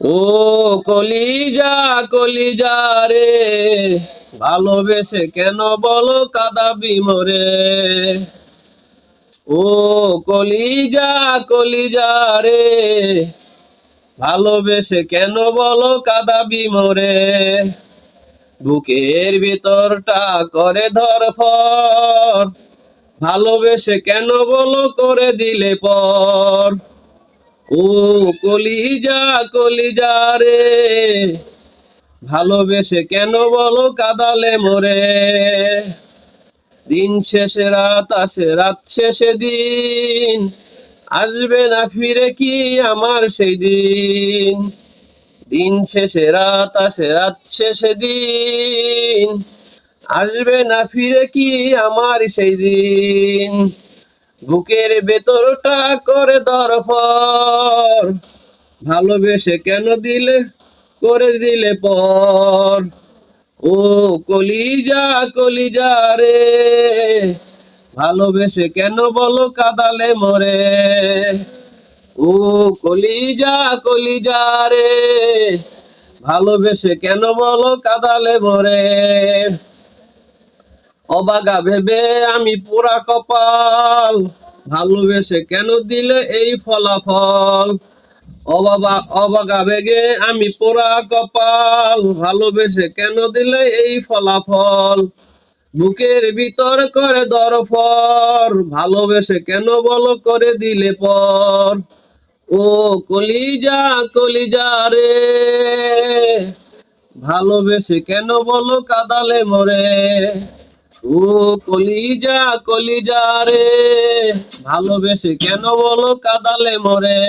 ও কলিজা কলিজা রে, ভালোবেসে কেন বলো কাদাবি মরে? ও কলিজা কলিজা রে, ভালোবেসে কেন বলো কাদাবি মরে? বুকের ভিতরটা করে ধরফর ভালোবেসে কেন বলো করে দিলে পর? ও কলিজা কলিজা রে। ভালোবেসে কেন বলো কাদালে মোরে? দিন শেষে রাত আসে, রাত শেষে দিন। আসবে না ফিরে কি আমার সেই দিন? দিন শেষে রাত আসে, রাত শেষে দিন। আসবে না ফিরে কি আমার সেই দিন? বুকের ভেতরটা করে দরফর ভালোবেসে কেন দিলে? করে দিলে পর। ও কলিজা কলিজা রে। ভালোবেসে কেন বলো কাদালে মরে? ও কলিজা কলিজা রে। ভালোবেসে কেন বলো কাদালে মরে? অবাগা ভেবে আমি পুরা কপাল। ভালোবেসে কেন দিলে এই ফলাফল? অবাবা, অবাগা বেগে আমি পোড়া কপাল। ভালোবেসে কেন দিলে এই ফলাফল? বুকের ভিতর করে দরফর। ভালোবেসে কেন বলো করে দিলে পর? ও কলিজা কলিজা রে। ভালোবেসে কেন বলো কাদালে মরে? ও কলিজা কলিজা রে ভালোবেসে কেন বলো কাদালে মরে?